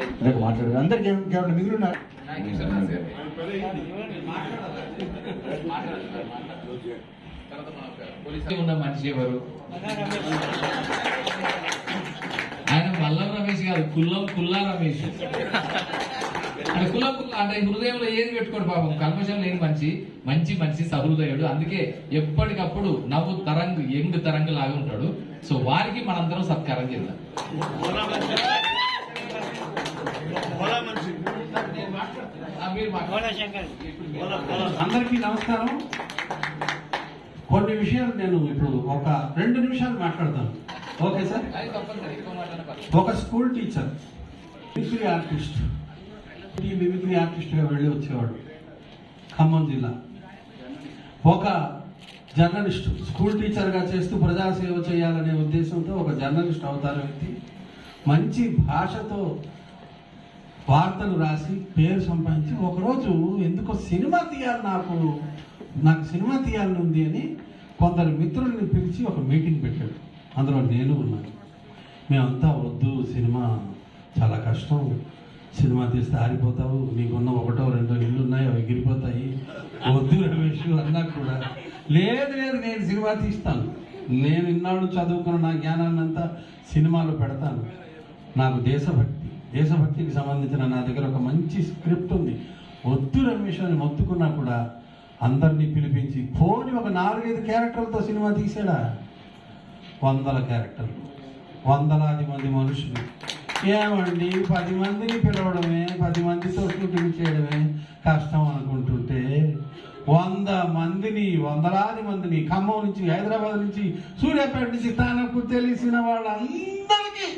ఇందాక మాట్లాడు అందరికి ఏమైనా మిగిలి ఉన్నారు ఉన్న మనిషి ఎవరు? ఆయన మల్లం రమేష్ కాదు కుల్లం కుల్లా రమేష్. అంటే కుల్లం అంటే హృదయంలో ఏది పెట్టుకోడు పాపం? కల్మషం లేని మంచి మంచి మంచి సహృదయుడు. అందుకే ఎప్పటికప్పుడు నవ్వు తరంగ్ ఎంగు తరంగ్ లాగా ఉంటాడు. సో వారికి మనందరం సత్కారం చేద్దాం. అందరికీ నమస్కారం. కొన్ని విషయాలు నేను ఇప్పుడు ఒక రెండు నిమిషాలు మాట్లాడతాను. Okay sir. ఒక స్కూల్ టీచర్ మిమిక్రీ ఆర్టిస్ట్. ఈ మిమిక్రీ ఆర్టిస్ట్గా వెళ్ళి వచ్చేవాడు. ఖమ్మం జిల్లా. ఒక జర్నలిస్ట్ స్కూల్ టీచర్గా చేస్తూ ప్రజాసేవ చేయాలనే ఉద్దేశంతో ఒక జర్నలిస్ట్ అవతార వ్యక్తి. మంచి భాషతో వార్తలు రాసి పేరు సంపాదించి ఒకరోజు ఎందుకో సినిమా తీయాలి నాకు నాకు సినిమా తీయాలని ఉంది అని కొందరు మిత్రుల్ని పిలిచి ఒక మీటింగ్ పెట్టాడు అందులో నేను ఉన్నాను. మేమంతా వద్దు సినిమా చాలా కష్టం. సినిమా తీస్తే ఆరిపోతావు. నీకున్న ఒకటో రెండో ఇల్లు ఉన్నాయి అవి ఎగిరిపోతాయి. వద్దు రమేష్ అన్నా కూడా. లేదు లేదు నేను సినిమా తీస్తాను. నేను ఇన్నాళ్ళు చదువుకున్న నా జ్ఞానాన్ని అంతా సినిమాలో పెడతాను. నాకు దేశభక్తి. దేశభక్తికి సంబంధించిన నా దగ్గర ఒక మంచి స్క్రిప్ట్ ఉంది. వద్దు రమేష్ అని మొత్తుకున్నా కూడా అందరినీ పిలిపించి పోని ఒక నాలుగైదు క్యారెక్టర్లతో సినిమా తీసాడా? వందల క్యారెక్టర్లు. వందలాది మంది మనుషులు. ఏమండి? పది మందిని పిలవడమే పది మందితో షూటింగ్ చేయడమే కష్టం అనుకుంటుంటే వంద మందిని వందలాది మందిని ఖమ్మం నుంచి హైదరాబాద్ నుంచి సూర్యాపేట నుంచి తనకు తెలిసిన వాళ్ళందరికీ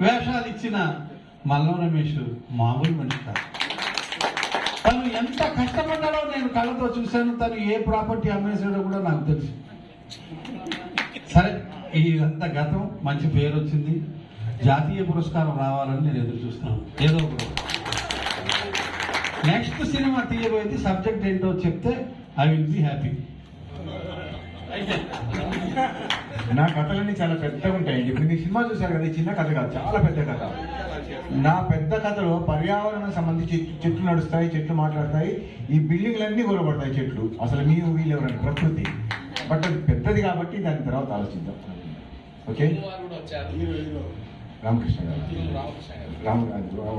వేషాలు ఇచ్చిన మల్లం రమేష్ మామూలు మనిషి కాదు. తను ఎంత కష్టపడ్డాడో నేను కళ్ళతో చూశాను. తను ఏ ప్రాపర్టీ అమ్మేసాడో కూడా నాకు తెలుసు. సరే ఇదంతా గతం. మంచి పేరు వచ్చింది. జాతీయ పురస్కారం రావాలని నేను ఎదురు చూస్తున్నాను. ఏదో ఒకటి నెక్స్ట్ సినిమా తీయబోయేది సబ్జెక్ట్ ఏంటో చెప్తే ఐ విల్ బి హ్యాపీ నా కథలన్నీ చాలా పెద్దగా ఉంటాయండి ఇప్పుడు మీరు సినిమా చూశారు కదా ఈ చిన్న కథ కాదు చాలా పెద్ద కథ. నా పెద్ద కథలో పర్యావరణం సంబంధించి చెట్లు నడుస్తాయి చెట్లు మాట్లాడతాయి. ఈ బిల్డింగ్లన్నీ కూలబడతాయి చెట్లు. అసలు మీరు వీళ్ళెవరండి ప్రకృతి. బట్ అది పెద్దది కాబట్టి దాని తర్వాత ఆలోచిద్దాం. ఓకే? రామకృష్ణ గారు. రామ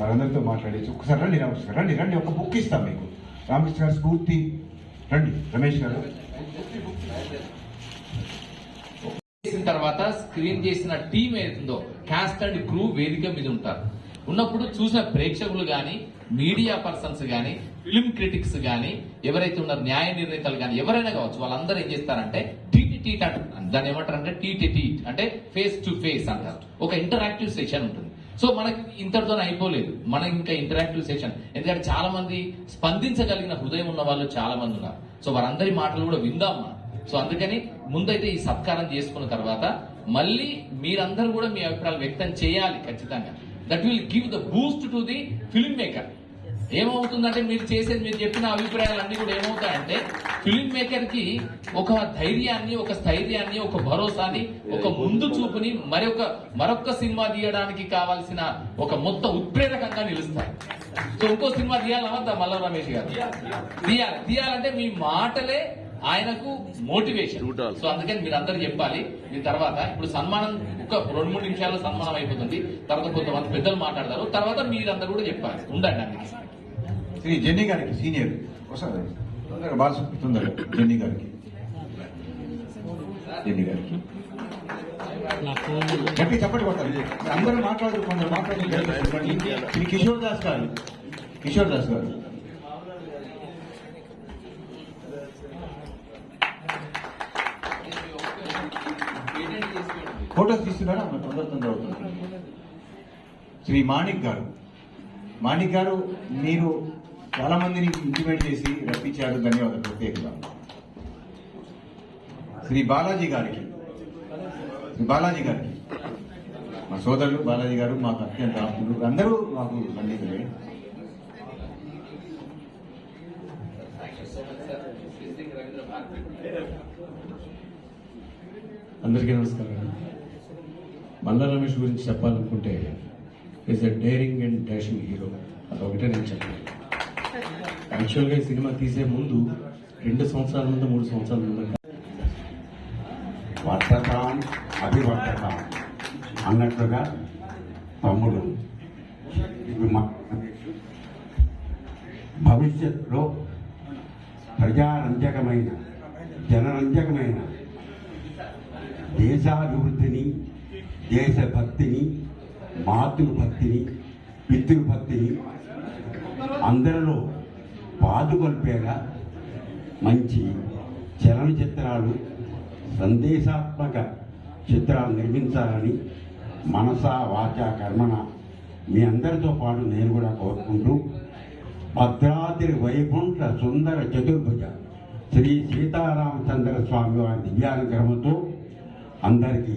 వారందరితో మాట్లాడి ఒకసారి రండి రామకృష్ణ గారు. రండి రండి ఒక బుక్ ఇస్తాం మీకు. రామకృష్ణ గారు స్ఫూర్తి. రండి రమేష్ గారు. తర్వాత స్క్రీన్ చేసిన టీం ఏదో క్యాస్ట్ అండ్ క్రూ వేదిక మీద ఉంటారు. ఉన్నప్పుడు చూసిన ప్రేక్షకులు కానీ మీడియా పర్సన్స్ కానీ ఫిల్మ్ క్రిటిక్స్ కానీ ఎవరైతే ఉన్నారు న్యాయ నిర్ణేతలు కానీ ఎవరైనా కావచ్చు వాళ్ళందరూ ఏం చేస్తారంటే టీటీ దాన్ని ఏమంటారు అంటే టీటీ అంటే ఫేస్ టు ఫేస్ అంటారు ఒక ఇంటరాక్టివ్ సెషన్ ఉంటుంది. సో మనకి ఇంతటితో అయిపోలేదు. మనకి ఇంకా ఇంటరాక్టివ్ సెషన్ ఎందుకంటే చాలా మంది స్పందించగలిగిన హృదయం ఉన్న వాళ్ళు చాలా మంది ఉన్నారు. సో వారందరి మాటలు కూడా విందాం మనం. సో అందుకని ముందైతే ఈ సత్కారం చేసుకున్న తర్వాత మళ్ళీ మీరందరూ కూడా మీ అభిప్రాయాలు వ్యక్తం చేయాలి ఖచ్చితంగా. That will give the boost to the film maker ఏమవుతుందంటే మీరు చేసేది మీరు చెప్పిన అభిప్రాయాలు అన్ని కూడా ఏమవుతాయంటే ఫిల్మ్ మేకర్కి ఒక ధైర్యాన్ని ఒక స్థైర్యాన్ని ఒక భరోసాని ఒక ముందు చూపుని మరొక మరొక సినిమా తీయడానికి కావాల్సిన ఒక మొత్తం ఉత్ప్రేరకంగా నిలుస్తాయి సో ఇంకో సినిమా తీయాలవద్దా మల్ల రమేష్ గారు. తీయాలి. తీయాలంటే మీ మాటలే ఆయనకు మోటివేషన్. సో అందుకని మీరు అందరు చెప్పాలి మీ తర్వాత ఇప్పుడు సన్మానం ఒక రెండు మూడు నిమిషాల్లో సన్మానం అయిపోతుంది. తర్వాత కొంతమంది పెద్దలు మాట్లాడతారు. తర్వాత మీరందరూ కూడా చెప్పాలి. ఉండండి అందుకే శ్రీ జెన్నీ గారికి సీనియర్. వస్తారు తొందరగా బాగా తొందరగా. జెన్నీ గారికి. జెన్నీ గారికి. గట్టి చప్పటి కొట్టాలి అందరూ మాట్లాడుతూ కొందరు మాట్లాడుతూ శ్రీ కిషోర్ దాస్ గారు. కిషోర్ దాస్ గారు. ఫోటోస్ తీస్తున్నాడు ఆమె తొందర తొందర అవుతుంది. శ్రీ మాణిక్ గారు. మాణిక్ గారు మీరు చాలా మందిని ఇంటిమేట్ చేసి రప్పించారు. ధన్యవాదాలు ప్రత్యేకంగా. శ్రీ బాలాజీ గారికి. శ్రీ బాలాజీ గారికి. మా సోదరులు బాలాజీ గారు మాకు అత్యంత ఆప్తులు అందరూ మాకు సన్నిహితులే అందరికీ నమస్కారం మల్ల రమేష్ గురించి చెప్పాలనుకుంటే is a daring and dashing hero అదొకటే నేను చెప్పాను యాక్చువల్గా ఈ సినిమా తీసే ముందు రెండు సంవత్సరాల ముందు మూడు సంవత్సరాల ముందు వర్తకాం అభివర్తకాం అన్నట్లుగా తమ్ముడు భవిష్యత్తులో ప్రజారంజకమైన జనరంజకమైన దేశాభివృద్ధిని దేశభక్తిని మాతృభక్తిని పితృభక్తిని అందరిలో పాదుకొల్పేలా మంచి చలనచిత్రాలు సందేశాత్మక చిత్రాలు నిర్మించాలని మనసా వాచ కర్మణ మీ అందరితో పాటు నేను కూడా కోరుకుంటూ భద్రాద్రి వైకుంఠ సుందర చతుర్భుజ శ్రీ సీతారామచంద్ర స్వామి వారి దివ్యానుగ్రహంతో అందరికీ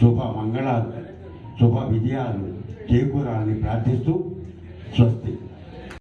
శుభ మంగళాలు శుభ విజయాలు చేకూరాలని ప్రార్థిస్తూ స్వస్తి.